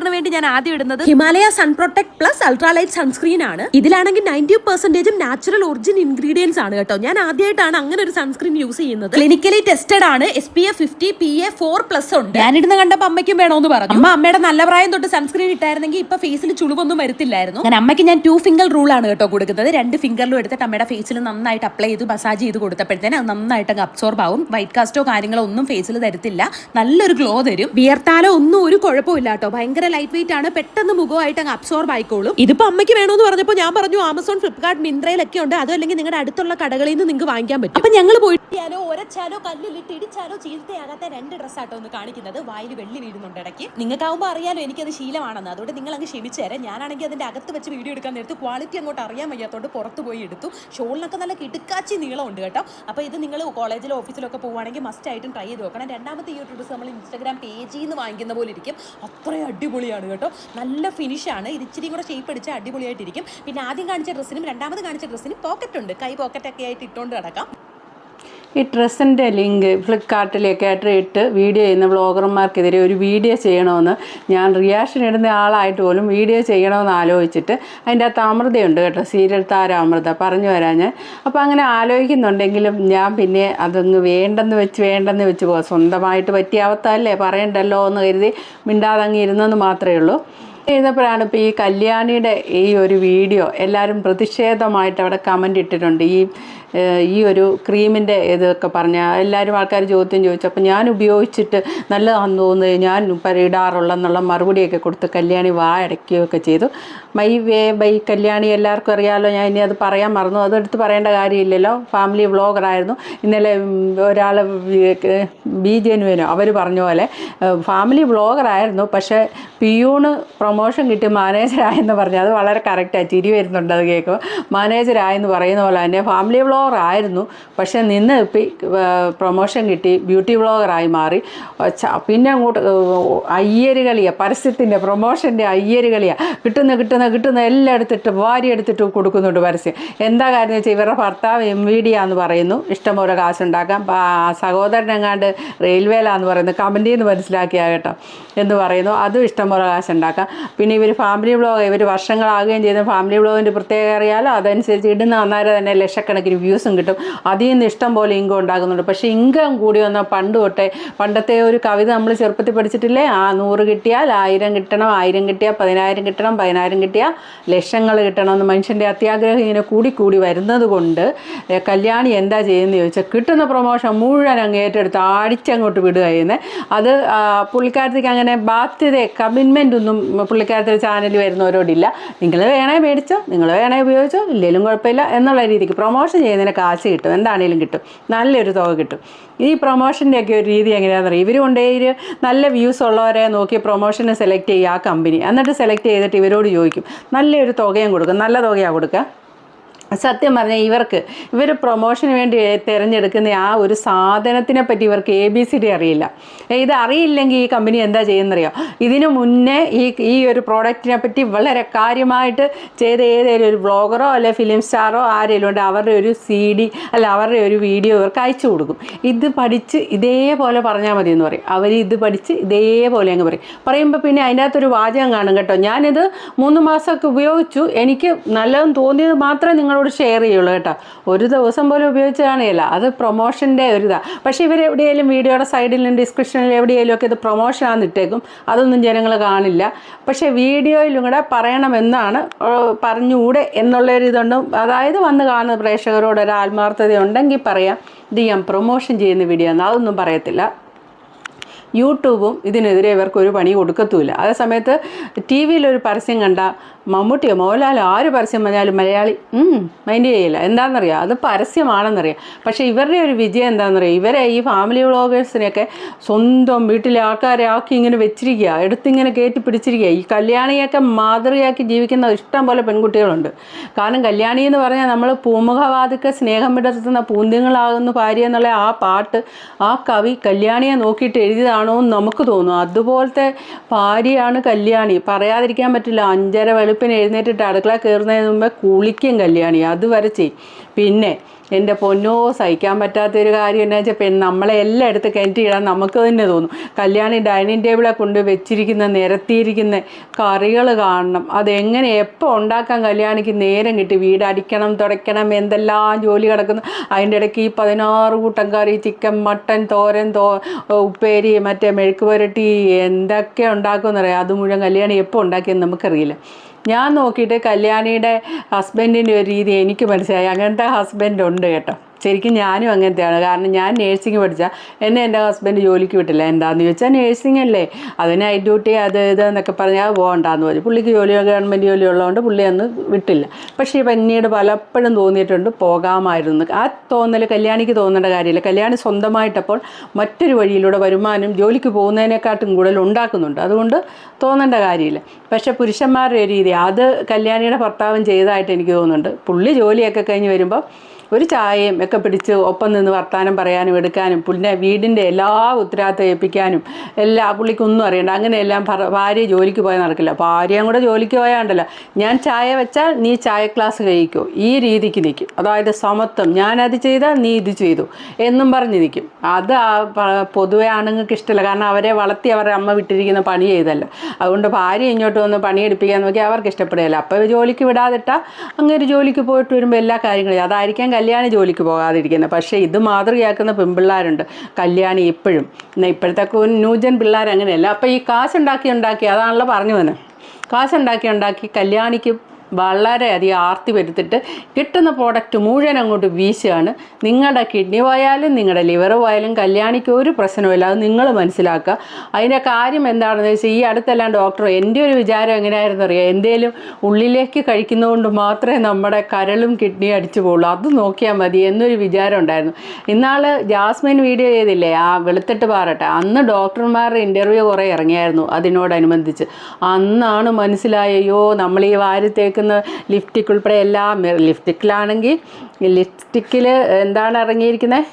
കെയറിന് വേണ്ടി ഞാൻ ആദ്യം ഇടുന്നത് Himalaya sun protect plus ultralight sunscreen ആണ്. ഇതിലാണെങ്കിൽ നയന്റി പെർസെന്റേജും നാച്ചുറൽ ഒറിജിൻ ഇൻഗ്രീഡിയൻസ് ആണ് കേട്ടോ. ഞാൻ ആദ്യമായിട്ടാണ് അങ്ങനെ ഒരു സൺസ്ക്രീൻ യൂസ് ചെയ്യുന്നത്. ക്ലിനിക്കലി ടെസ്റ്റഡ് ആണ്. S P F fifty P A four plus ഉണ്ട്. ഞാൻ ഞാനിടുന്ന കണ്ടപ്പോൾ അമ്മയ്ക്കും വേണമെന്ന് പറഞ്ഞു. അമ്മ അമ്മയുടെ നല്ല പ്രായം തൊട്ട് സൺസ്ക്രീൻ ഇട്ടായിരുന്നെങ്കിൽ ഇപ്പൊ ഫേസിൽ ചുളിവൊന്നും വരുത്തില്ലായിരുന്നു. ഞാൻ അമ്മയ്ക്ക് ഞാൻ ടു ഫിംഗർ റൂൾ ആണ് കേട്ടോ കൊടുക്കുന്നത്. രണ്ട് ഫിംഗറിലും എടുത്തിട്ട് അമ്മയുടെ ഫേസിൽ നന്നായിട്ട് അപ്ലൈ ചെയ്ത് മസാജ് ചെയ്ത് കൊടുത്തപ്പോഴത്തേന് അത് നന്നായിട്ട് അങ്ങ് അബ്സോർബ് ആവും വൈറ്റ് കാസ്റ്റോ കാര്യങ്ങളോ ഒന്നും ഫേസിൽ തരത്തില്ല. നല്ലൊരു ഗ്ലോ തരും. വിയർത്താലോ ഒന്നും ഒരു കുഴപ്പമില്ല കേട്ടോ. ഭയങ്കര ലൈറ്റ് വെയിറ്റ് ആണ്. പെട്ടെന്ന് മുഖമായിട്ട് അങ്ങ് അബ്സോർബ് ആയിക്കോളും. ഇതിപ്പോ അമ്മയ്ക്ക് വേണമെന്ന് പറഞ്ഞപ്പോൾ ഞാൻ പറഞ്ഞു ആമസോൺ ഫ്ലിപ്കാർട്ട് മിന്ത്രയിലൊക്കെ ഉണ്ട്. അതല്ലെങ്കിൽ നിങ്ങളുടെ അടുത്തുള്ള കടകളിൽ നിന്ന് നിങ്ങൾക്ക് വാങ്ങിക്കാൻ പറ്റും. അപ്പൊ ഞങ്ങൾ പോയിട്ടാലോ ഒരച്ചാലോ കല്ലിലിട്ട് ഇടിച്ചാലോ ചീത്തയാകാത്ത രണ്ട് ഡ്രസ്സാട്ടോ ഒന്ന് കാണിക്കുന്നത്. വായിൽ വെള്ളി വീഴുന്നുണ്ട് ഇടയ്ക്ക്. നിങ്ങൾക്കാവുമ്പോൾ അറിയാലോ എനിക്കത് ശീലമാണെന്ന്. അതുകൊണ്ട് നിങ്ങൾ അങ്ങ് ക്ഷമിച്ചു തരാം. ഞാനാണെങ്കിൽ അതിന്റെ അകത്ത് വെച്ച് വീഡിയോ എടുക്കാൻ നേരത്ത് ക്വാളിറ്റി അങ്ങോട്ട് അറിയാൻ വയ്യാത്തോണ്ട് പുറത്ത് പോയി എടുത്തു. ഷോളിനൊക്കെ നല്ല കിടുക്കാച്ചി നീളമുണ്ട് കേട്ടോ. അപ്പോൾ ഇത് നിങ്ങൾ കോളേജിലോ ഓഫീസിലോ ഒക്കെ പോവുകയാണെങ്കിൽ മസ്റ്റ് ആയിട്ടും ട്രൈ ചെയ്ത് നോക്കണം. രണ്ടാമത്തെ ഈ ഒരു ഡ്രസ്സ് നമ്മൾ ഇൻസ്റ്റാഗ്രാം പേജിൽ നിന്ന് വാങ്ങിക്കുന്ന പോലെ ഇരിക്കും. അത്രയും അടിപൊളിയാണ് കേട്ടോ. നല്ല ഫിനിഷാണ് ഇത് ഇച്ചിരി കൂടെ ഷേപ്പ് അടിച്ചാൽ അടിപൊളിയായിട്ടിരിക്കും. പിന്നെ ആദ്യം കാണിച്ച ഡ്രസ്സിനും രണ്ടാമത് കാണിച്ച ഡ്രസ്സിനും പോക്കറ്റ് ഉണ്ട്. കൈ പോക്കറ്റൊക്കെ ആയിട്ട് ഇട്ടുകൊണ്ട് കിടക്കാം ഈ ഡ്രസ്സിന്റെ ലിങ്ക് ഫ്ലിപ്കാർട്ടിലേക്ക് ആയിട്ട് ഇട്ട് വീഡിയോ ചെയ്യുന്ന വ്ളോഗർമാർക്കെതിരെ ഒരു വീഡിയോ ചെയ്യണമെന്ന് ഞാൻ റിയാക്ഷൻ ഇടുന്ന ആളായിട്ട് പോലും വീഡിയോ ചെയ്യണമെന്ന് ആലോചിച്ചിട്ട് അതിന്റെ അകത്ത് അമൃതയുണ്ട് കേട്ടോ സീരിയൽ താര അമൃത പറഞ്ഞു വരാൻ ഞാൻ. അപ്പോൾ അങ്ങനെ ആലോചിക്കുന്നുണ്ടെങ്കിലും ഞാൻ പിന്നെ അതങ്ങ് വേണ്ടെന്ന് വെച്ച് വേണ്ടെന്ന് വെച്ച് പോകാം. സ്വന്തമായിട്ട് പറ്റിയ പറയണ്ടല്ലോ എന്ന് കരുതി മിണ്ടാതെ അങ്ങ് ഇരുന്നെന്ന് മാത്രമേ ഉള്ളൂ. ചെയ്തപ്പോഴാണ് ഇപ്പോൾ ഈ കല്യാണിയുടെ ഈ ഒരു വീഡിയോ എല്ലാവരും പ്രതിഷേധമായിട്ട് അവിടെ കമന്റ് ഇട്ടിട്ടുണ്ട്. ഈ ഈ ഒരു ക്രീമിന്റെ ഇതൊക്കെ പറഞ്ഞ എല്ലാവരും ആൾക്കാർ ചോദ്യം ചോദിച്ചു. അപ്പോൾ ഞാൻ ഉപയോഗിച്ചിട്ട് നല്ലതാണെന്ന് തോന്നുന്നത് ഞാൻ ഇടാറുള്ളെന്നുള്ള മറുപടിയൊക്കെ കൊടുത്ത് കല്യാണി വാ അടയ്ക്കുകയൊക്കെ ചെയ്തു. മൈ വേ ബൈ കല്യാണി എല്ലാവർക്കും അറിയാമല്ലോ ഞാൻ ഇനി അത് പറയാൻ മറന്നു. അതെടുത്ത് പറയേണ്ട കാര്യമില്ലല്ലോ. ഫാമിലി വ്ളോഗറായിരുന്നു ഇന്നലെ ഒരാൾ ബി ജെനുവിനോ അവർ പറഞ്ഞ പോലെ ഫാമിലി വ്ളോഗറായിരുന്നു പക്ഷേ പിയൂണ് പ്രൊമോഷൻ കിട്ടി മാനേജറായെന്ന് പറഞ്ഞു അത് വളരെ കറക്റ്റായി ചിരി വരുന്നുണ്ട് അത് കേൾക്കുമ്പോൾ മാനേജറായെന്ന് പറയുന്ന പോലെ തന്നെ ഫാമിലി വ്ളോഗർ ആയിരുന്നു. പക്ഷേ നിന്ന് പ്രൊമോഷൻ കിട്ടി ബ്യൂട്ടി വ്ളോഗറായി മാറി. പിന്നെ അങ്ങോട്ട് അയ്യരുകളിയാണ് പരസ്യത്തിന്റെ പ്രൊമോഷന്റെ അയ്യരുകളിയാണ് കിട്ടുന്ന കിട്ടുന്ന കിട്ടുന്ന എല്ലാം എടുത്തിട്ട് വാരി എടുത്തിട്ട് കൊടുക്കുന്നുണ്ട് പരസ്യം. എന്താ കാര്യം വെച്ചാൽ ഇവരുടെ ഭർത്താവ് എം വി ഡി ആന്ന് പറയുന്നു. ഇഷ്ടംപോലെ കാശുണ്ടാക്കാം. സഹോദരനെങ്ങാണ്ട് റെയിൽവേലാന്ന് പറയുന്നത് കമന്റിൽ നിന്ന് മനസ്സിലാക്കിയാ കേട്ടോ എന്ന് പറയുന്നു. അതും ഇഷ്ടംപോലെ കാശുണ്ടാക്കാം. പിന്നെ ഇവർ ഫാമിലി വ്ളോഗ് ഇവർ വർഷങ്ങളാകുകയും ചെയ്യുന്ന. ഫാമിലി വ്ളോഗിന്റെ പ്രത്യേകത അറിയാലോ? അതനുസരിച്ച് ഇടുന്ന അന്നേരം തന്നെ ലക്ഷക്കണക്കിന് വ്യൂസും കിട്ടും. അതിൽ നിന്ന് ഇഷ്ടം പോലെ ഇൻകം ഉണ്ടാകുന്നുണ്ട്. പക്ഷേ ഇൻകം കൂടി വന്നാൽ പണ്ട് തൊട്ടേ പണ്ടത്തെ ഒരു കവിത നമ്മൾ ചെറുപ്പത്തിൽ പഠിച്ചിട്ടില്ലേ? ആ നൂറ് കിട്ടിയാൽ ആയിരം കിട്ടണം ആയിരം കിട്ടിയാൽ പതിനായിരം കിട്ടണം പതിനായിരം കിട്ടിയാൽ ലക്ഷങ്ങൾ കിട്ടണം എന്ന് മനുഷ്യന്റെ അത്യാഗ്രഹം ഇങ്ങനെ കൂടി കൂടി വരുന്നത് കൊണ്ട് കല്യാണി എന്താ ചെയ്യുന്നത് ചോദിച്ചാൽ കിട്ടുന്ന പ്രൊമോഷൻ മുഴുവൻ അങ്ങ് ഏറ്റെടുത്ത് അടിച്ചങ്ങോട്ട് വിടുക ചെയ്യുന്നത് അത് പുള്ളിക്കാരത്തേക്ക് അങ്ങനെ ബാധ്യത കമ്മിറ്റ്മെന്റ് ഒന്നും പുള്ളിക്കാരത്തിൽ ചാനൽ വരുന്നവരോടില്ല. നിങ്ങൾ വേണേ മേടിച്ചോ നിങ്ങൾ വേണേ ഉപയോഗിച്ചോ ഇല്ലെങ്കിലും കുഴപ്പമില്ല എന്നുള്ള രീതിക്ക് പ്രൊമോഷൻ ചെയ്യുന്നതിന് കാശ് കിട്ടും. എന്താണേലും കിട്ടും. നല്ലൊരു തുക കിട്ടും. ഈ പ്രൊമോഷന്റെ ഒക്കെ ഒരു രീതി എങ്ങനെയാണെന്ന് അറിയാം? ഇവർ കൊണ്ടേ നല്ല വ്യൂസ് ഉള്ളവരെ നോക്കി പ്രൊമോഷന് സെലക്ട് ചെയ്യുക ആ കമ്പനി എന്നിട്ട് സെലക്ട് ചെയ്തിട്ട് ഇവരോട് ചോദിക്കും. നല്ലൊരു തുകയും കൊടുക്കും. നല്ല തുകയാണ് കൊടുക്കുക. സത്യം പറഞ്ഞാൽ ഇവർക്ക് ഇവർ പ്രൊമോഷന് വേണ്ടി തിരഞ്ഞെടുക്കുന്ന ആ ഒരു സാധനത്തിനെ പറ്റി ഇവർക്ക് എ ബി സി ഡി അറിയില്ല. ഇത് അറിയില്ലെങ്കിൽ ഈ കമ്പനി എന്താ ചെയ്യുന്നറിയോ? ഇതിനു മുന്നേ ഈ ഈ ഒരു പ്രോഡക്റ്റിനെ പറ്റി വളരെ കാര്യമായിട്ട് ചെയ്ത ഏതെങ്കിലും ഒരു ബ്ലോഗറോ അല്ലെ ഫിലിം സ്റ്റാറോ ആരെങ്കിലും ഉണ്ട് അവരുടെ ഒരു സി ഡി അല്ല അവരുടെ ഒരു വീഡിയോ ഇവർക്ക് അയച്ചു കൊടുക്കും. ഇത് പഠിച്ച് ഇതേപോലെ പറഞ്ഞാൽ മതി എന്ന് പറയും. അവർ ഇത് പഠിച്ച് ഇതേപോലെ അങ്ങ് പറയും. പറയുമ്പോൾ പിന്നെ അതിന്റെ അകത്തൊരു വാചകം കാണും കേട്ടോ. ഞാനിത് മൂന്ന് മാസമൊക്കെ ഉപയോഗിച്ചു. എനിക്ക് നല്ലതെന്ന് തോന്നിയത് മാത്രമേ നിങ്ങളോട് ഷെയർ ചെയ്യുള്ളൂ കേട്ടോ. ഒരു ദിവസം പോലും ഉപയോഗിച്ച് കാണുകയില്ല അത് പ്രൊമോഷന്റെ ഒരു ഇതാണ് പക്ഷേ ഇവർ എവിടെയെങ്കിലും വീഡിയോയുടെ സൈഡിലും ഡിസ്ക്രിപ്ഷനിൽ എവിടെയെങ്കിലും ഒക്കെ ഇത് പ്രൊമോഷനാണെന്ന് ഇട്ടേക്കും. അതൊന്നും ജനങ്ങൾ കാണില്ല. പക്ഷേ വീഡിയോയിലും കൂടെ പറയണമെന്നാണ് പറഞ്ഞുകൂടെ എന്നുള്ളൊരിതുണ്ടും അതായത് വന്ന് കാണുന്ന പ്രേക്ഷകരോട് ഒരു ആത്മാർത്ഥത ഉണ്ടെങ്കിൽ പറയാം ഇത് ഞാൻ പ്രൊമോഷൻ ചെയ്യുന്ന വീഡിയോ എന്ന് അതൊന്നും പറയത്തില്ല. യൂട്യൂബും ഇതിനെതിരെ ഇവർക്ക് ഒരു പണി കൊടുക്കത്തുമില്ല അതേ സമയത്ത് ടി വിയിലൊരു പരസ്യം കണ്ട മമ്മൂട്ടിയോ മോഹൻലാലോ ആര് പരസ്യം പറഞ്ഞാലും മലയാളി മൈൻഡ് ചെയ്യില്ല. എന്താണെന്നറിയാം? അത് പരസ്യമാണെന്നറിയാം. പക്ഷേ ഇവരുടെ ഒരു വിജയം എന്താണെന്നറിയാം? ഇവരെ ഈ ഫാമിലി വ്ളോഗേഴ്സിനെയൊക്കെ സ്വന്തം വീട്ടിലെ ആൾക്കാരെ ആക്കി ഇങ്ങനെ വെച്ചിരിക്കുക എടുത്തിങ്ങനെ കയറ്റി പിടിച്ചിരിക്കുക. ഈ കല്യാണിയൊക്കെ മാതൃകയാക്കി ജീവിക്കുന്ന ഇഷ്ടം പോലെ പെൺകുട്ടികളുണ്ട്. കാരണം കല്യാണി എന്ന് പറഞ്ഞാൽ നമ്മൾ പൂമുഖവാദിക്ക് സ്നേഹം വിടർത്തുന്ന പൂന്തിങ്ങളാകുന്ന ഭാര്യ എന്നുള്ള ആ പാട്ട് ആ കവി കല്യാണിയെ നോക്കിയിട്ട് എഴുതിയതാണോ എന്ന് നമുക്ക് തോന്നും അതുപോലത്തെ ഭാര്യയാണ് കല്യാണി. പറയാതിരിക്കാൻ പറ്റില്ല. അഞ്ചര വെളുപ്പിന് എഴുന്നേറ്റിട്ട് അടുക്കള കയറുന്നതിന് മുമ്പേ കുളിക്കും കല്യാണി. അതുവരെ ചെയ്യും. പിന്നെ എന്റെ പൊന്നോ സഹിക്കാൻ പറ്റാത്തൊരു കാര്യം എന്നാ വെച്ചാൽ പിന്നെ നമ്മളെ എല്ലാം എടുത്ത് കിണറ്റി ഇടാൻ നമുക്ക് തന്നെ തോന്നും. കല്യാണി ഡൈനിങ് ടേബിളെ കൊണ്ട് വെച്ചിരിക്കുന്ന നിരത്തിയിരിക്കുന്ന കറികൾ കാണണം. അതെങ്ങനെ എപ്പോൾ ഉണ്ടാക്കാൻ കല്യാണിക്ക് നേരം കിട്ടി? വീടടിക്കണം തുടയ്ക്കണം എന്തെല്ലാം ജോലി കിടക്കുന്നു. അതിന്റെ ഇടയ്ക്ക് ഈ പതിനാറ് കൂട്ടം കറി ചിക്കൻ മട്ടൻ തോരൻ തോ ഉപ്പേരി മറ്റേ മെഴുക്ക് പുരട്ടി എന്തൊക്കെ ഉണ്ടാക്കുമെന്നറിയാം. അത് മുഴുവൻ കല്യാണി എപ്പോൾ ഉണ്ടാക്കിയെന്ന് നമുക്കറിയില്ല. ഞാൻ നോക്കിയിട്ട് കല്യാണിയുടെ ഹസ്ബൻഡിന്റെ ഒരു രീതി എനിക്ക് മനസ്സിലായി. അങ്ങനത്തെ ഹസ്ബൻഡ് ഉണ്ട് കേട്ടോ. ശരിക്കും ഞാനും അങ്ങനത്തെയാണ്. കാരണം ഞാൻ നേഴ്സിംഗ് പഠിച്ച എന്നെ എന്റെ ഹസ്ബൻഡ് ജോലിക്ക് വിട്ടില്ല. എന്താണെന്ന് ചോദിച്ചാൽ നേഴ്സിംഗ് അല്ലേ? അത് ഐ ഡ്യൂട്ടി അത് ഇത് എന്നൊക്കെ പറഞ്ഞാൽ പോകണ്ടെന്ന് പറഞ്ഞു. പുള്ളിക്ക് ജോലി ഗവൺമെന്റ് ജോലി ഉള്ളതുകൊണ്ട് പുള്ളി അന്ന് വിട്ടില്ല. പക്ഷേ പിന്നീട് പലപ്പോഴും തോന്നിയിട്ടുണ്ട് പോകാമായിരുന്നു. ആ തോന്നൽ കല്യാണിക്ക് തോന്നേണ്ട കാര്യമില്ല. കല്യാണി സ്വന്തമായിട്ടപ്പോൾ മറ്റൊരു വഴിയിലൂടെ വരുമാനം ജോലിക്ക് പോകുന്നതിനെക്കാട്ടും കൂടുതൽ ഉണ്ടാക്കുന്നുണ്ട്. അതുകൊണ്ട് തോന്നേണ്ട കാര്യമില്ല. പക്ഷേ പുരുഷന്മാരുടെ രീതി അത് കല്യാണിയുടെ ഭർത്താവും ചെയ്തതായിട്ട് എനിക്ക് തോന്നുന്നുണ്ട്. പുള്ളി ജോലിയൊക്കെ കഴിഞ്ഞ് വരുമ്പോൾ ഒരു ചായയും ഒക്കെ പിടിച്ച് ഒപ്പം നിന്ന് വർത്തമാനം പറയാനും എടുക്കാനും പിന്നെ വീടിന്റെ എല്ലാ ഉത്തരവാദിത്തം ഏൽപ്പിക്കാനും എല്ലാ പുള്ളിക്കൊന്നും അറിയണ്ട. അങ്ങനെയെല്ലാം ഭാര്യ ജോലിക്ക് പോയാൽ നടക്കില്ല. ഭാര്യയും കൂടെ ജോലിക്ക് പോയാണ്ടല്ലോ. ഞാൻ ചായ വെച്ചാൽ നീ ചായ ക്ലാസ് കഴിക്കൂ. ഈ രീതിക്ക് നിൽക്കും അതായത് സമത്വം. ഞാനത് ചെയ്താൽ നീ ഇത് ചെയ്തു എന്നും പറഞ്ഞ് നിൽക്കും അത് പൊതുവെ ആണുങ്ങൾക്ക് ഇഷ്ടമല്ല. കാരണം അവരെ വളർത്തി അവരുടെ അമ്മ വിട്ടിരിക്കുന്ന പണി ചെയ്തല്ല. അതുകൊണ്ട് ഭാര്യ ഇങ്ങോട്ട് വന്ന് പണിയെടുപ്പിക്കാൻ നോക്കി അവർക്ക് ഇഷ്ടപ്പെടുകയില്ല. അപ്പോൾ ജോലിക്ക് വിടാതിട്ടാൽ അങ്ങനെ ഒരു ജോലിക്ക് പോയിട്ട് വരുമ്പോൾ എല്ലാ കാര്യങ്ങളും അതായിരിക്കാം കല്യാണി ജോലിക്ക് പോകാതിരിക്കുന്നത് പക്ഷേ ഇത് മാതൃകയാക്കുന്ന പെൺപിള്ളേരുണ്ട്. കല്യാണി ഇപ്പോഴും. ഇപ്പോഴത്തെ ന്യൂജൻ പിള്ളേർ അങ്ങനെയല്ല അപ്പോൾ ഈ കാശുണ്ടാക്കി ഉണ്ടാക്കി അതാണല്ലോ പറഞ്ഞു വന്നത് കാശുണ്ടാക്കി ഉണ്ടാക്കി കല്യാണിക്ക് വളരെയധികം ആർത്തി വരുത്തിട്ട് കിട്ടുന്ന പ്രോഡക്റ്റ് മുഴുവൻ അങ്ങോട്ട് വീശുകയാണ് നിങ്ങളുടെ കിഡ്നി പോയാലും നിങ്ങളുടെ ലിവർ പോയാലും കല്യാണിക്ക് ഒരു പ്രശ്നമില്ല അത് നിങ്ങൾ മനസ്സിലാക്കുക. അതിന്റെ കാര്യം എന്താണെന്ന് വെച്ചാൽ ഈ അടുത്തെല്ലാം ഡോക്ടർ എന്റെ ഒരു വിചാരം എങ്ങനെയായിരുന്നു അറിയാം? എന്തേലും ഉള്ളിലേക്ക് കഴിക്കുന്നതുകൊണ്ട് മാത്രമേ നമ്മുടെ കരളും കിഡ്നിയും അടിച്ചു പോകുള്ളൂ അത് നോക്കിയാൽ മതി എന്നൊരു വിചാരം ഉണ്ടായിരുന്നു. ഇന്നാൾ ജാസ്മിൻ വീഡിയോ ചെയ്തില്ലേ? ആ വെളുത്തിട്ട് പാറട്ടെ. അന്ന് ഡോക്ടർമാരുടെ ഇന്റർവ്യൂ കുറേ ഇറങ്ങിയായിരുന്നു അതിനോടനുബന്ധിച്ച്. അന്നാണ് മനസ്സിലായോ നമ്മൾ ഈ വാരി തേക്കുന്ന ലിപ്റ്റിക് ഉൾപ്പെടെ എല്ലാ ലിപ്റ്റിക്കിലാണെങ്കിൽ ലിപ്സ്റ്റിക്കിൽ എന്താണ് ഇറങ്ങിയിരിക്കുന്നത്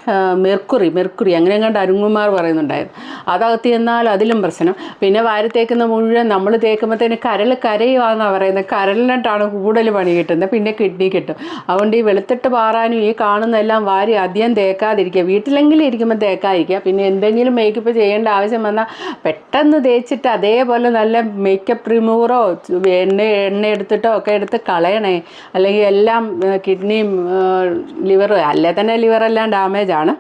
മെർക്കുറി മെർക്കുറി അങ്ങനെ കണ്ട് അരുങ്ങുമാർ പറയുന്നുണ്ടായിരുന്നു. അതകത്ത് ചെന്നാൽ അതിലും പ്രശ്നം. പിന്നെ വാരി തേക്കുന്ന മുഴുവൻ നമ്മൾ തേക്കുമ്പോഴത്തേന് കരൾ കരയുവാന്നാണ് പറയുന്നത്. കരളിനിട്ടാണ് കൂടുതൽ പണി കിട്ടുന്നത്. പിന്നെ കിഡ്നി കിട്ടും. അതുകൊണ്ട് ഈ വെളുത്തിട്ട് പാറാനും ഈ കാണുന്നതെല്ലാം വാരി അധികം തേക്കാതിരിക്കുക. വീട്ടിലെങ്കിലും ഇരിക്കുമ്പോൾ തേക്കാതിരിക്കുക. പിന്നെ എന്തെങ്കിലും മേക്കപ്പ് ചെയ്യേണ്ട ആവശ്യം വന്നാൽ പെട്ടെന്ന് തേച്ചിട്ട് അതേപോലെ നല്ല മേക്കപ്പ് റിമൂവറോ എണ്ണ എണ്ണ എടുത്തിട്ടോ ഒക്കെ എടുത്ത് കളയണേ. അല്ലെങ്കിൽ എല്ലാം കിഡ്നിയും ലിവറും അല്ലേ തന്നെ ലിവറെല്ലാം ഡാമേജാണ്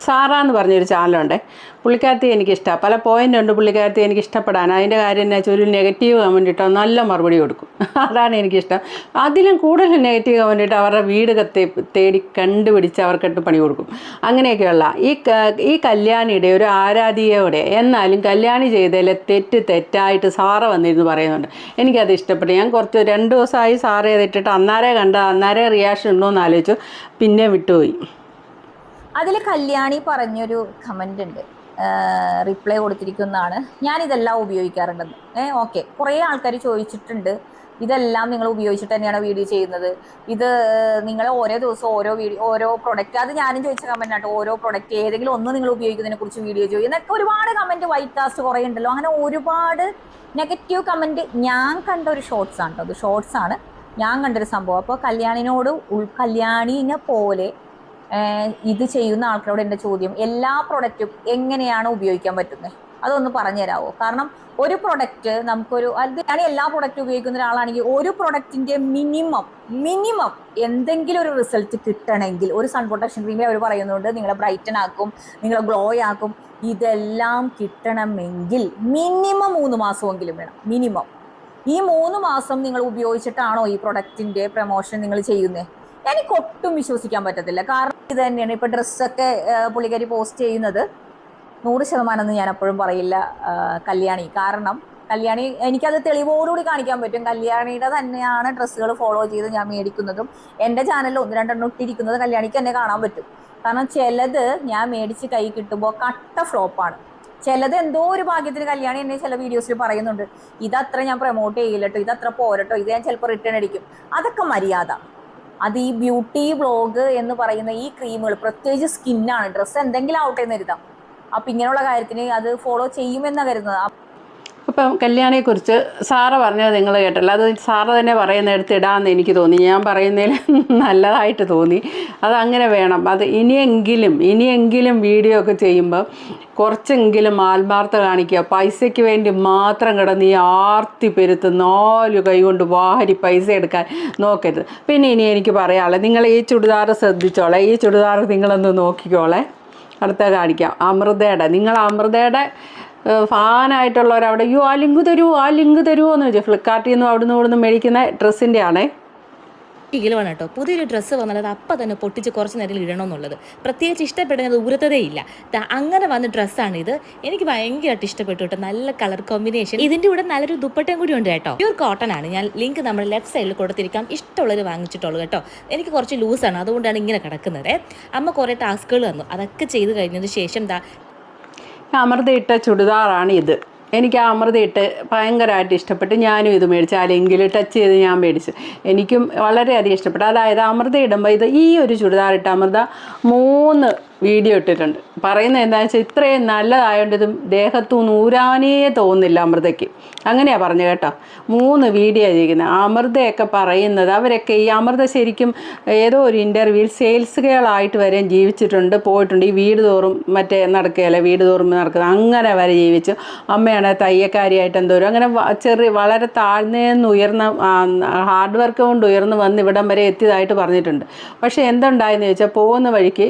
സാറ എന്ന് പറഞ്ഞൊരു ചാനലുണ്ട്. പുള്ളിക്കാരത്തി എനിക്കിഷ്ടമാണ് പല പോയിന്റ് ഉണ്ട് പുള്ളിക്കാരത്തി എനിക്ക് ഇഷ്ടപ്പെടാൻ അതിന്റെ കാര്യം എന്നാ വെച്ചാൽ ഒരു നെഗറ്റീവ് കമന്റ് ഇട്ടോ നല്ല മറുപടി കൊടുക്കും. അതാണ് എനിക്കിഷ്ടം. അതിലും കൂടുതൽ നെഗറ്റീവ് കമന്റ് ഇട്ട് അവരുടെ വീട് കത്തി തേടി കണ്ടുപിടിച്ച് അവർക്കിട്ട് പണി കൊടുക്കും. അങ്ങനെയൊക്കെയുള്ള ഈ ഈ കല്യാണിയുടെ ഒരു ആരാധികയോടെ എന്നാലും കല്യാണി ചെയ്തതിലെ തെറ്റ് തെറ്റായിട്ട് സാറ വന്നിരുന്നു പറയുന്നുണ്ട്. എനിക്കത് ഇഷ്ടപ്പെട്ടു. ഞാൻ കുറച്ച് രണ്ട് ദിവസമായി സാറേ ചെയ്തിട്ടിട്ട് അന്നാരേ കണ്ട അന്നാരേ റിയാക്ഷൻ ഉണ്ടോ എന്ന് ആലോചിച്ചു. പിന്നെ വിട്ടുപോയി. അതിൽ കല്യാണി പറഞ്ഞൊരു കമന്റ് ഉണ്ട്. റിപ്ലൈ കൊടുത്തിരിക്കുന്നതാണ്. ഞാൻ ഇതെല്ലാം ഉപയോഗിക്കാറുണ്ടെന്ന്. ഏഹ് ഓക്കെ കുറേ ആൾക്കാർ ചോദിച്ചിട്ടുണ്ട്. ഇതെല്ലാം നിങ്ങൾ ഉപയോഗിച്ചിട്ട് തന്നെയാണ് വീഡിയോ ചെയ്യുന്നത്? ഇത് നിങ്ങൾ ഓരോ ദിവസവും ഓരോ വീഡിയോ ഓരോ പ്രൊഡക്റ്റ് അത് ഞാനും ചോദിച്ച കമന്റ് ആട്ടോ. ഓരോ പ്രൊഡക്റ്റ് ഏതെങ്കിലും ഒന്ന് നിങ്ങൾ ഉപയോഗിക്കുന്നതിനെ കുറിച്ച് വീഡിയോ ചെയ്യും എന്നൊക്കെ ഒരുപാട് കമന്റ് വൈറ്റ് കാസ്റ്റ് കുറേ ഉണ്ടല്ലോ. അങ്ങനെ ഒരുപാട് നെഗറ്റീവ് കമന്റ് ഞാൻ കണ്ട ഒരു ഷോർട്സ് ആണ് കേട്ടോ അത് ഷോർട്സ് ആണ്. ഞാൻ കണ്ടൊരു സംഭവം. അപ്പോൾ കല്യാണിനോട് ഉൾ കല്യാണിനെ പോലെ ഇത് ചെയ്യുന്ന ആൾക്കാരോട് എന്റെ ചോദ്യം എല്ലാ പ്രൊഡക്റ്റും എങ്ങനെയാണ് ഉപയോഗിക്കാൻ പറ്റുന്നത്? അതൊന്ന് പറഞ്ഞു തരാമോ കാരണം ഒരു പ്രൊഡക്റ്റ് നമുക്കൊരു അത് ഞാൻ എല്ലാ പ്രൊഡക്റ്റും ഉപയോഗിക്കുന്ന ഒരാളാണെങ്കിൽ ഒരു പ്രൊഡക്റ്റിന്റെ മിനിമം മിനിമം എന്തെങ്കിലും ഒരു റിസൾട്ട് കിട്ടണമെങ്കിൽ ഒരു സൺ പ്രൊട്ടക്ഷൻ ക്രീമിൽ അവർ പറയുന്നുണ്ട് നിങ്ങളെ ബ്രൈറ്റൻ ആക്കും നിങ്ങളെ ഗ്ലോ ആക്കും ഇതെല്ലാം കിട്ടണമെങ്കിൽ മിനിമം മൂന്ന് മാസമെങ്കിലും വേണം മിനിമം ഈ മൂന്ന് മാസം നിങ്ങൾ ഉപയോഗിച്ചിട്ടാണോ ഈ പ്രൊഡക്റ്റിന്റെ പ്രൊമോഷൻ നിങ്ങൾ ചെയ്യുന്നത്? എനിക്ക് ഒട്ടും വിശ്വസിക്കാൻ പറ്റത്തില്ല. കാരണം ഇത് തന്നെയാണ് ഇപ്പൊ ഡ്രസ്സൊക്കെ പുള്ളിക്കാരി പോസ്റ്റ് ചെയ്യുന്നത്. നൂറ് ശതമാനം എന്ന് ഞാൻ എപ്പോഴും പറയില്ല കല്യാണി. കാരണം കല്യാണി എനിക്കത് തെളിവോടുകൂടി കാണിക്കാൻ പറ്റും. കല്യാണിയുടെ തന്നെയാണ് ഡ്രസ്സുകൾ ഫോളോ ചെയ്ത് ഞാൻ മേടിക്കുന്നതും. എന്റെ ചാനലിൽ ഒന്ന് രണ്ടെണ്ണം ഇട്ടിരിക്കുന്നത് കല്യാണിക്ക് തന്നെ കാണാൻ പറ്റും. കാരണം ചിലത് ഞാൻ മേടിച്ച് കൈ കിട്ടുമ്പോൾ കട്ട ഫ്ലോപ്പാണ് ചിലത് എന്തോ ഒരു ഭാഗ്യത്തിന് കല്യാണി എന്നെ ചില വീഡിയോസിൽ പറയുന്നുണ്ട്. ഇതത്ര ഞാൻ പ്രൊമോട്ട് ചെയ്യില്ലട്ടോ ഇതത്ര പോരട്ടോ ഇത് ഞാൻ ചിലപ്പോൾ റിട്ടേൺ അടിക്കും. അതൊക്കെ മര്യാദ. അത് ഈ ബ്യൂട്ടി ബ്ലോഗ് എന്ന് പറയുന്ന ഈ ക്രീമുകൾ പ്രത്യേകിച്ച് സ്കിന്നാണ് ഡ്രസ്സ് എന്തെങ്കിലും ആവട്ടെ എന്ന് കരുതാം. അപ്പൊ ഇങ്ങനെയുള്ള കാര്യത്തിന് അത് ഫോളോ ചെയ്യുമെന്നാണ് കരുതുന്നത്. ഇപ്പം കല്യാണിയെക്കുറിച്ച് സാറ് പറഞ്ഞത് നിങ്ങൾ കേട്ടല്ലോ. അത് സാറ് തന്നെ പറയുന്നിടത്ത് ഇടാമെന്ന് എനിക്ക് തോന്നി. ഞാൻ പറയുന്നതിൽ നല്ലതായിട്ട് തോന്നി. അത് അങ്ങനെ വേണം. അത് ഇനിയെങ്കിലും ഇനിയെങ്കിലും വീഡിയോ ഒക്കെ ചെയ്യുമ്പോൾ കുറച്ചെങ്കിലും ആത്മാർത്ഥ കാണിക്കുക. പൈസയ്ക്ക് വേണ്ടി മാത്രം കിടന്ന് ഈ ആർത്തി പെരുത്ത് നാല് കൈ കൊണ്ട് വാരി പൈസ എടുക്കാൻ നോക്കരുത്. പിന്നെ ഇനി എനിക്ക് പറയാനുള്ളത് നിങ്ങൾ ഈ ചുടിദാർ ശ്രദ്ധിച്ചോളെ. ഈ ചുടിദാർ നിങ്ങളൊന്ന് നോക്കിക്കോളെ. അടുത്ത കാണിക്കാം. അമൃതയുടെ നിങ്ങൾ അമൃതയുടെ ഫാനായിട്ടുള്ളവരവിടെ അയ്യോ ആ ലിങ്ക് തരുമോ ആ ലിങ്ക് തരുമോ എന്ന് ചോദിച്ചു. ഫ്ലിപ്കാർട്ടിൽ നിന്നും അവിടുന്ന് ഇവിടുന്ന് മേടിക്കുന്ന ഡ്രസ്സിന്റെ ആണേ കിലുവാണ് കേട്ടോ. പുതിയൊരു ഡ്രസ്സ് വന്നാൽ അത് അപ്പം തന്നെ പൊട്ടിച്ച് കുറച്ച് നേരം ഇടണമെന്നുള്ളത്. പ്രത്യേകിച്ച് ഇഷ്ടപ്പെടുന്നത് ഇല്ല. അങ്ങനെ വന്ന ഡ്രസ്സാണ് ഇത് എനിക്ക് ഭയങ്കരമായിട്ട് ഇഷ്ടപ്പെട്ടു കേട്ടോ. നല്ല കളർ കോമ്പിനേഷൻ. ഇതിന്റെ കൂടെ നല്ലൊരു ദുപ്പട്ടയും കൂടി ഉണ്ട് കേട്ടോ. പ്യൂർ കോട്ടൺ ആണ് ഞാൻ ലിങ്ക് നമ്മൾ ലെഫ്റ്റ് സൈഡിൽ കൊടുത്തിരിക്കാം. ഇഷ്ടമുള്ളത് വാങ്ങിച്ചിട്ടുള്ളൂ കേട്ടോ. എനിക്ക് കുറച്ച് ലൂസാണ്. അതുകൊണ്ടാണ് ഇങ്ങനെ കിടക്കുന്നത്. അമ്മ കുറേ ടാസ്കുകൾ തന്നു. അതൊക്കെ ചെയ്ത് കഴിഞ്ഞതിന് ശേഷം ദാ അമൃത ഇട്ട ചുടിദാറാണ് ഇത്. എനിക്ക് ആ അമൃത ഇട്ട് ഭയങ്കരമായിട്ട് ഇഷ്ടപ്പെട്ട്. ഞാനും ഇത് മേടിച്ചു. ആ ലിങ്കിൽ ടച്ച് ചെയ്ത് ഞാൻ മേടിച്ചു. എനിക്കും വളരെയധികം ഇഷ്ടപ്പെട്ടു. അതായത് അമൃത ഇടുമ്പോൾ ഇത് ഈ ഒരു ചുടിദാർ ഇട്ട അമൃത മൂന്ന് വീഡിയോ ഇട്ടിട്ടുണ്ട്. പറയുന്നത് എന്താണെന്ന് വെച്ചാൽ ഇത്രയും നല്ലതായതുകൊണ്ട് ഇത് ദേഹത്തു നൂരാനേ തോന്നുന്നില്ല അമൃതയ്ക്ക്. അങ്ങനെയാണ് പറഞ്ഞു കേട്ടോ. മൂന്ന് വീഡിയോ ചെയ്യുന്നത് അമൃതയൊക്കെ പറയുന്നത് അവരൊക്കെ ഈ അമൃത ശരിക്കും ഏതോ ഒരു ഇന്റർവ്യൂവിൽ സെയിൽസ് ഗേളായിട്ട് വരെയും ജീവിച്ചിട്ടുണ്ട് പോയിട്ടുണ്ട്. ഈ വീട് തോറും മറ്റേ നടക്കുകയല്ല വീട് തോറും നടക്കുന്നത്. അങ്ങനെ വരെ ജീവിച്ചു. അമ്മയാണ് തയ്യക്കാരിയായിട്ട് എന്തോരും അങ്ങനെ ചെറിയ വളരെ താഴ്ന്നേന്ന് ഉയർന്ന ഹാർഡ് വർക്ക് കൊണ്ട് ഉയർന്ന് വന്ന് ഇവിടം വരെ എത്തിയതായിട്ട് പറഞ്ഞിട്ടുണ്ട്. പക്ഷേ എന്തുണ്ടായെന്ന് ചോദിച്ചാൽ പോകുന്ന വഴിക്ക്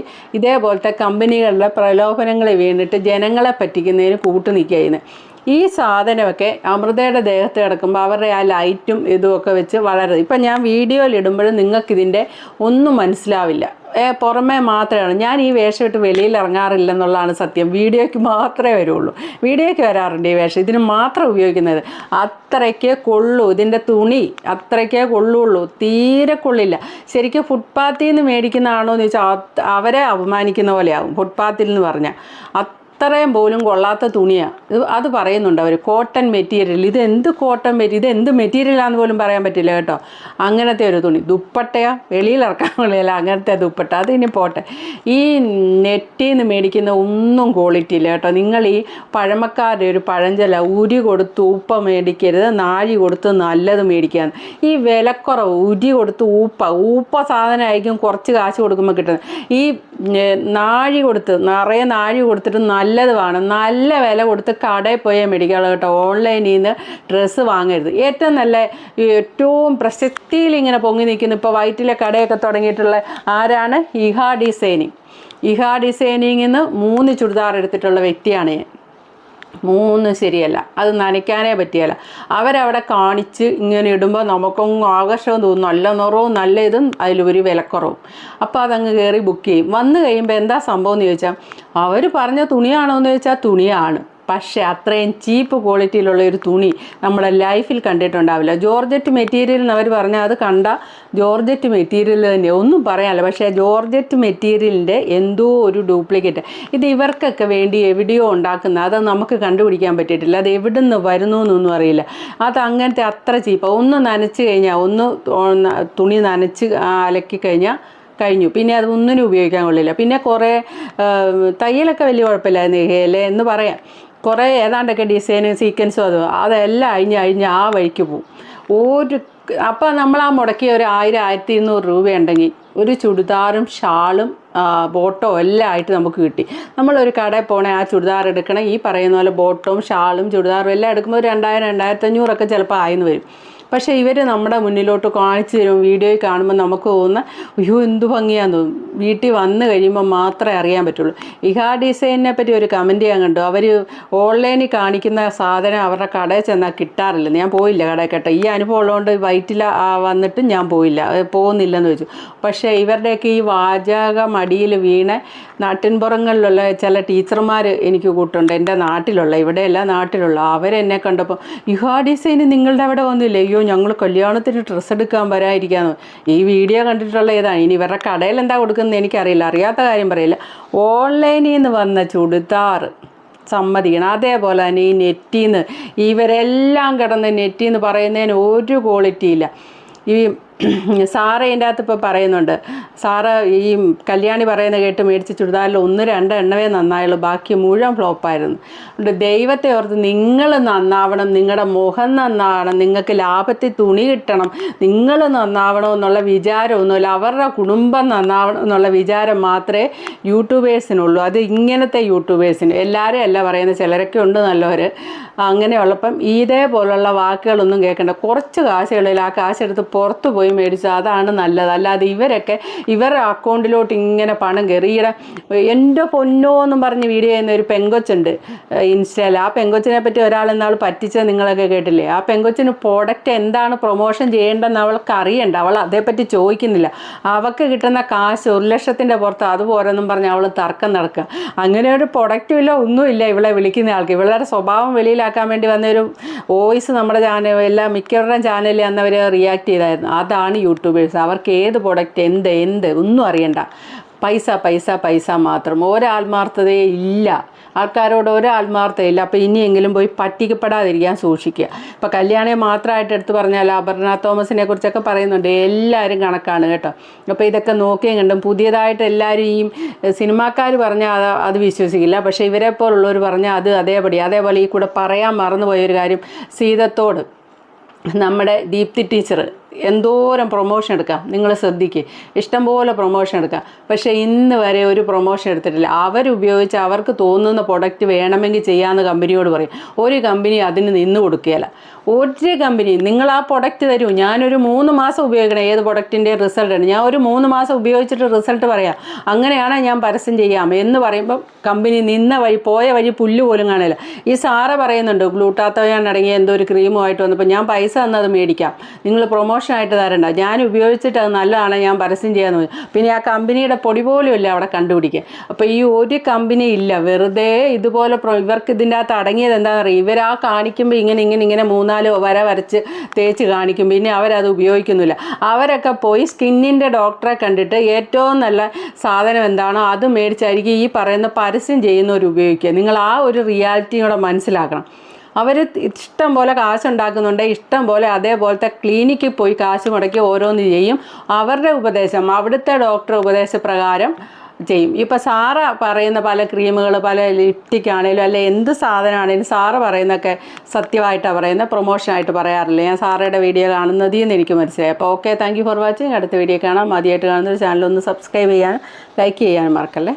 ഇതേപോലത്തെ കമ്പനികളുടെ പ്രലോഭനങ്ങളെ വീണിട്ട് ജനങ്ങളെ പറ്റിക്കുന്നതിന് കൂട്ടു നിൽക്കുകയാണ് ഈ സാധനമൊക്കെ അമൃതയുടെ ദേഹത്ത് കിടക്കുമ്പോൾ അവരുടെ ആ ലൈറ്റും ഇതുമൊക്കെ വെച്ച് വളരെ. ഇപ്പം ഞാൻ വീഡിയോയിൽ ഇടുമ്പോഴും നിങ്ങൾക്കിതിന്റെ ഒന്നും മനസ്സിലാവില്ല. പുറമേ മാത്രമാണ്. ഞാൻ ഈ വേഷം ഇട്ട് വെളിയിൽ ഇറങ്ങാറില്ലെന്നുള്ളതാണ് സത്യം. വീഡിയോയ്ക്ക് മാത്രമേ വരുള്ളൂ. വീഡിയോയ്ക്ക് വരാറുണ്ട് ഈ വേഷം. ഇതിന് മാത്രം ഉപയോഗിക്കുന്നത്. അത്രയ്ക്ക് കൊള്ളൂ. ഇതിന്റെ തുണി അത്രയ്ക്കേ കൊള്ളുള്ളൂ. തീരെ കൊള്ളില്ല. ശരിക്കും ഫുട്പാത്തിൽ നിന്ന് മേടിക്കുന്നതാണോ എന്ന് ചോദിച്ചാൽ അവരെ അപമാനിക്കുന്ന പോലെയാവും. ഫുട്പാത്തിൽ എന്ന് പറഞ്ഞാൽ അത്രയും പോലും കൊള്ളാത്ത തുണിയാണ് ഇത് അത് പറയുന്നുണ്ട് അവർ കോട്ടൺ മെറ്റീരിയൽ ഇത് എന്ത് കോട്ടൺ മെറ്റീരിയൽ ഇത് എന്ത് മെറ്റീരിയലാന്ന് പോലും പറയാൻ പറ്റില്ല കേട്ടോ. അങ്ങനത്തെ ഒരു തുണി. ദുപ്പട്ടയാ. വെളിയിലിറക്കാൻ കൊള്ളില്ല അങ്ങനത്തെ ദുപ്പട്ട. അത് ഇനി പോട്ടെ. ഈ നെറ്റിൽ നിന്ന് മേടിക്കുന്ന ഒന്നും ക്വാളിറ്റി ഇല്ല കേട്ടോ. നിങ്ങൾ ഈ പഴമക്കാരുടെ ഒരു പഴഞ്ചല ഉരി കൊടുത്ത് ഉപ്പ മേടിക്കരുത് നാഴി കൊടുത്ത് നല്ലത് മേടിക്കാൻ ഈ വിലക്കുറവ് ഉരി കൊടുത്ത് ഉപ്പ. ഊപ്പ സാധനമായിരിക്കും കുറച്ച് കാശ് കൊടുക്കുമ്പോൾ കിട്ടുന്നത്. ഈ നാഴി കൊടുത്ത് നിറയെ നാഴി കൊടുത്തിട്ട് നല്ലതുമാണ് നല്ല വില കൊടുത്ത് കടയിൽ പോയേ മേടിക്കുക കേട്ടോ. ഓൺലൈനിൽ നിന്ന് ഡ്രസ്സ് വാങ്ങരുത്. ഏറ്റവും നല്ല ഏറ്റവും പ്രശസ്തിയിൽ ഇങ്ങനെ പൊങ്ങി നിൽക്കുന്ന ഇപ്പോൾ വൈറ്റിലെ കടയൊക്കെ തുടങ്ങിയിട്ടുള്ള ആരാണ്? ഇഹാ ഡിസൈനിങ്. ഇഹാ ഡിസൈനിങ്ങിൽ നിന്ന് മൂന്ന് ചുരിദാർ എടുത്തിട്ടുള്ള വ്യക്തിയാണ് ഞാൻ. മൂന്നും ശരിയല്ല. അത് നനയ്ക്കാനേ പറ്റിയല്ല. അവരവിടെ കാണിച്ച് ഇങ്ങനെ ഇടുമ്പോൾ നമുക്കൊന്നും ആകർഷകം തോന്നും. നല്ല നിറവും നല്ല ഇതും അതിലൊരു വിലക്കുറവും. അപ്പോൾ അതങ്ങ് കയറി ബുക്ക് ചെയ്യും. വന്നു കഴിയുമ്പോൾ എന്താ സംഭവം എന്ന് ചോദിച്ചാൽ അവർ പറഞ്ഞ തുണിയാണോ എന്ന് ചോദിച്ചാൽ തുണിയാണ്. പക്ഷേ അത്രയും ചീപ്പ് ക്വാളിറ്റിയിലുള്ള ഒരു തുണി നമ്മുടെ ലൈഫിൽ കണ്ടിട്ടുണ്ടാവില്ല. ജോർജറ്റ് മെറ്റീരിയൽ എന്ന് അവർ പറഞ്ഞാൽ അത് കണ്ട ജോർജറ്റ് മെറ്റീരിയൽ തന്നെ. ഒന്നും പറയാനില്ല. പക്ഷേ ജോർജറ്റ് മെറ്റീരിയലിന്റെ എന്തോ ഒരു ഡ്യൂപ്ലിക്കേറ്റ്. ഇത് ഇവർക്കൊക്കെ വേണ്ടി എവിടെയോ ഉണ്ടാക്കുന്ന അത് നമുക്ക് കണ്ടുപിടിക്കാൻ പറ്റിയിട്ടില്ല. അത് എവിടെ നിന്ന് വരുന്നു എന്നൊന്നും അറിയില്ല. അത് അങ്ങനത്തെ അത്ര ചീപ്പ്. ഒന്ന് നനച്ച് കഴിഞ്ഞാൽ ഒന്ന് തുണി നനച്ച് അലക്കി കഴിഞ്ഞാൽ കഴിഞ്ഞു. പിന്നെ അത് ഒന്നിനും ഉപയോഗിക്കാൻ കൊള്ളില്ല. പിന്നെ കുറേ തയ്യലൊക്കെ വലിയ കുഴപ്പമില്ലായിരുന്നു. ഇല്ലേ എന്ന് പറയാം. കുറേ ഏതാണ്ടൊക്കെ ഡിസൈനും സീക്വൻസും അതോ. അതെല്ലാം അഴിഞ്ഞ് അഴിഞ്ഞ് ആ വഴിക്ക് പോവും. ഒരു അപ്പോൾ നമ്മൾ ആ മുടക്കിയ ഒരു ആയിരം ആയിരത്തി ഇരുന്നൂറ് രൂപയുണ്ടെങ്കിൽ ഒരു ചുടിദാറും ഷാളും ബോട്ടോ എല്ലാം ആയിട്ട് നമുക്ക് കിട്ടി. നമ്മളൊരു കടയിൽ പോകണേ ആ ചുടിദാർ എടുക്കണം ഈ പറയുന്ന പോലെ ബോട്ടവും ഷാളും ചുടിദാറും എല്ലാം എടുക്കുമ്പോൾ ഒരു രണ്ടായിരം രണ്ടായിരത്തി അഞ്ഞൂറൊക്കെ ചിലപ്പോൾ ആയെന്ന് വരും. പക്ഷേ ഇവർ നമ്മുടെ മുന്നിലോട്ട് കാണിച്ചു തരും വീഡിയോയിൽ കാണുമ്പോൾ നമുക്ക് തോന്നുന്ന അയ്യോ എന്ത് ഭംഗിയാന്ന് തോന്നും വീട്ടിൽ വന്നു കഴിയുമ്പോൾ മാത്രമേ അറിയാൻ പറ്റുള്ളൂ. ഇഹാ ഡിസൈനിനെ പറ്റി ഒരു കമന്റ് ചെയ്യാൻ കണ്ടു. അവർ ഓൺലൈനിൽ കാണിക്കുന്ന സാധനം അവരുടെ കടയിൽ ചെന്നാൽ കിട്ടാറില്ല. ഞാൻ പോയില്ല കടയിൽ കേട്ടോ. ഈ അനുഭവം ഉള്ളതുകൊണ്ട് വയറ്റിൽ വന്നിട്ട് ഞാൻ പോയില്ല. പോകുന്നില്ലെന്ന് വെച്ചു പക്ഷേ ഇവരുടെയൊക്കെ ഈ വാചക മടിയിൽ വീണ നാട്ടിൻപുറങ്ങളിലുള്ള ചില ടീച്ചർമാർ എനിക്ക് കൂട്ടുണ്ട്. എന്റെ നാട്ടിലുള്ള ഇവിടെയല്ല നാട്ടിലുള്ള. അവരെന്നെ കണ്ടപ്പോൾ യുഹാ ഡിസൈൻ നിങ്ങളുടെ അവിടെ വന്നില്ലേ? അയ്യോ ഞങ്ങൾ കല്യാണത്തിന് ഡ്രസ്സ് എടുക്കാൻ വരാതിരിക്കാന്ന് ഈ വീഡിയോ കണ്ടിട്ടുള്ള ഏതാണ്? ഇനി ഇവരുടെ കടയിൽ എന്താ കൊടുക്കുന്നത് എനിക്കറിയില്ല. അറിയാത്ത കാര്യം പറയില്ല. ഓൺലൈനിൽ നിന്ന് വന്ന ചുടിദാർ സമ്മതിക്കണം. അതേപോലെ തന്നെ ഈ നെറ്റിന്ന് ഇവരെല്ലാം കിടന്ന് നെറ്റിന്ന് പറയുന്നതിന് ഒരു ക്വാളിറ്റി ഇല്ല. ഈ സാറ് എന്റെ അകത്ത് ഇപ്പോൾ പറയുന്നുണ്ട്. സാറ് ഈ കല്യാണി പറയുന്ന കേട്ട് മേടിച്ച ചുരിദാറിൽ ഒന്ന് രണ്ട് എണ്ണവേ നന്നായുള്ളൂ. ബാക്കി മുഴുവൻ ഫ്ലോപ്പായിരുന്നു അതുകൊണ്ട് ദൈവത്തെ ഓർത്ത് നിങ്ങൾ നന്നാവണം നിങ്ങളുടെ മുഖം നന്നാവണം നിങ്ങൾക്ക് ലാഭത്തിൽ തുണി കിട്ടണം നിങ്ങൾ നന്നാവണം എന്നുള്ള വിചാരമൊന്നുമില്ല. അവരുടെ കുടുംബം നന്നാവണം എന്നുള്ള വിചാരം മാത്രമേ യൂട്യൂബേഴ്സിനുള്ളൂ. അത് ഇങ്ങനത്തെ യൂട്യൂബേഴ്സിന്. എല്ലാവരും അല്ല പറയുന്നത്. ചിലരൊക്കെ ഉണ്ട് നല്ലവർ അങ്ങനെയുള്ളപ്പം ഇതേപോലുള്ള വാക്കുകളൊന്നും കേൾക്കണ്ട. കുറച്ച് കാശുകളിൽ ആ കാശെടുത്ത് പുറത്ത് പോയി മേടിച്ചാൽ അതാണ് നല്ലത്. അല്ലാതെ ഇവരൊക്കെ ഇവരുടെ അക്കൗണ്ടിലോട്ട് ഇങ്ങനെ പണം കയറി. എന്റെ പൊന്നോ എന്നും പറഞ്ഞ് വീഡിയോ ചെയ്യുന്ന ഒരു പെങ്കൊച്ചുണ്ട് ഇൻസ്റ്റയിൽ. ആ പെങ്കൊച്ചിനെ പറ്റി ഒരാൾ ഇന്നാൾ പറ്റിച്ചത് നിങ്ങളൊക്കെ കേട്ടില്ലേ? ആ പെങ്കൊച്ചിന് പ്രോഡക്റ്റ് എന്താണ് പ്രൊമോഷൻ ചെയ്യേണ്ടതെന്ന് അവൾക്ക് അറിയണ്ട. അവൾ അതേപ്പറ്റി ചോദിക്കുന്നില്ല. അവൾക്ക് കിട്ടുന്ന കാശ് ഒരു ലക്ഷത്തിന്റെ പുറത്ത് അതുപോരെന്നും പറഞ്ഞ് അവൾ തർക്കം നടക്കുക. അങ്ങനെ ഒരു പ്രൊഡക്റ്റും ഇല്ല ഒന്നുമില്ല ഇവളെ വിളിക്കുന്ന ആൾക്ക്. ഇവളുടെ സ്വഭാവം വെളിയിലാക്കാൻ വേണ്ടി വന്നൊരു വോയിസ് നമ്മുടെ ചാനൽ എല്ലാ മിക്കവരുടെയും ചാനലിൽ അന്ന് അവർ റിയാക്ട് ചെയ്തായിരുന്നു അതാണ് യൂട്യൂബേഴ്സ് അവർക്ക് ഏത് പ്രൊഡക്റ്റ് എന്ത് എന്ത് ഒന്നും അറിയണ്ട. പൈസ പൈസ പൈസ മാത്രം. ഒരാത്മാർത്ഥതയെ ഇല്ല. ആൾക്കാരോട് ഒരു ആത്മാർത്ഥതയില്ല അപ്പോൾ ഇനിയെങ്കിലും പോയി പറ്റിക്കപ്പെടാതിരിക്കാൻ സൂക്ഷിക്കുക. ഇപ്പോൾ കല്യാണിയെ മാത്രമായിട്ട് എടുത്തു പറഞ്ഞാൽ അപർണ തോമസിനെ കുറിച്ചൊക്കെ പറയുന്നുണ്ട്. എല്ലാവരും കണക്കാണ് കേട്ടോ. അപ്പോൾ ഇതൊക്കെ നോക്കിയും കണ്ടും പുതിയതായിട്ട് എല്ലാവരും ഈ സിനിമാക്കാർ പറഞ്ഞാൽ അത് അത് വിശ്വസിക്കില്ല. പക്ഷേ ഇവരെ പോലുള്ളവർ പറഞ്ഞാൽ അത് അതേപടി. അതേപോലെ ഈ കൂടെ പറയാൻ മറന്നുപോയൊരു കാര്യം സീതത്തോട്. നമ്മുടെ ദീപ്തി ടീച്ചർ എന്തോരം പ്രൊമോഷൻ എടുക്കാം. നിങ്ങൾ ശ്രദ്ധിക്കുക ഇഷ്ടംപോലെ പ്രൊമോഷൻ എടുക്കാം. പക്ഷേ ഇന്ന് വരെ ഒരു പ്രൊമോഷൻ എടുത്തിട്ടില്ല. അവരുപയോഗിച്ച് അവർക്ക് തോന്നുന്ന പ്രൊഡക്റ്റ് വേണമെങ്കിൽ ചെയ്യാമെന്ന് കമ്പനിയോട് പറയും. ഒരു കമ്പനി അതിന് നിന്ന് കൊടുക്കുകയില്ല. ഒരു കമ്പനി നിങ്ങൾ ആ പ്രൊഡക്റ്റ് തരൂ. ഞാനൊരു മൂന്ന് മാസം ഉപയോഗിക്കണം. ഏത് പ്രൊഡക്റ്റിന്റെ റിസൾട്ടാണ് ഞാൻ ഒരു മൂന്ന് മാസം ഉപയോഗിച്ചിട്ട് റിസൾട്ട് പറയാം. അങ്ങനെയാണ് ഞാൻ പരസ്യം ചെയ്യാം എന്ന് പറയുമ്പോൾ കമ്പനി നിന്ന വഴി പോയ വഴി പുല്ല് പോലും കാണില്ല. ഈ സാറ പറയുന്നുണ്ട് ഗ്ലൂട്ടാത്തോയാൻ അടങ്ങിയ എന്തോ ഒരു ക്രീമുമായിട്ട് വന്നപ്പോൾ ഞാൻ പൈസ തന്നത് മേടിക്കാം. നിങ്ങൾ പ്രൊമോഷനായിട്ട് തരണ്ട. ഞാൻ ഉപയോഗിച്ചിട്ട് അത് നല്ലതാണ് ഞാൻ പരസ്യം ചെയ്യാന്ന് പിന്നെ ആ കമ്പനിയുടെ പൊടി പോലും ഇല്ല അവിടെ കണ്ടുപിടിക്കുക അപ്പോൾ ഈ ഒരു കമ്പനി ഇല്ല. വെറുതെ ഇതുപോലെ ഇവർക്ക് ഇതിന്റെ അകത്ത് അടങ്ങിയത് എന്താണെന്ന് അറിയാം ഇവർ ആ കാണിക്കുമ്പോൾ ഇങ്ങനെ ഇങ്ങനെ ഇങ്ങനെ മൂന്നാൽ വര വരച്ച് തേച്ച് കാണിക്കും. പിന്നെ അവരത് ഉപയോഗിക്കുന്നില്ല. അവരൊക്കെ പോയി സ്കിന്നിന്റെ ഡോക്ടറെ കണ്ടിട്ട് ഏറ്റവും നല്ല സാധനം എന്താണോ അത് മേടിച്ചായിരിക്കും ഈ പറയുന്ന പരസ്യം ചെയ്യുന്നവർ ഉപയോഗിക്കുക. നിങ്ങൾ ആ ഒരു റിയാലിറ്റിയോടെ മനസ്സിലാക്കണം. അവർ ഇഷ്ടം പോലെ കാശുണ്ടാക്കുന്നുണ്ട് ഇഷ്ടം പോലെ അതേപോലത്തെ ക്ലിനിക്കിൽ പോയി കാശ് മുടക്കി ഓരോന്ന് ചെയ്യും. അവരുടെ ഉപദേശം അവിടുത്തെ ഡോക്ടർ ഉപദേശപ്രകാരം ചെയ്യും. ഇപ്പോൾ സാറ പറയുന്ന പല ക്രീമുകൾ പല ലിപ്റ്റിക് ആണെങ്കിലും അല്ലെ എന്ത് സാധനമാണെങ്കിലും സാറ് പറയുന്നതൊക്കെ സത്യമായിട്ടാണ് പറയുന്നത് പ്രൊമോഷനായിട്ട് പറയാറില്ല. ഞാൻ സാറയുടെ വീഡിയോ കാണുന്നതിൽ നിന്ന് എനിക്ക് മനസ്സിലായി. അപ്പോൾ okay thank you for watching അടുത്ത വീഡിയോ കാണാം. ആദ്യമായിട്ട് കാണുന്ന ചാനൽ ഒന്ന് സബ്സ്ക്രൈബ് ചെയ്യാനും ലൈക്ക് ചെയ്യാനും മറക്കല്ലേ?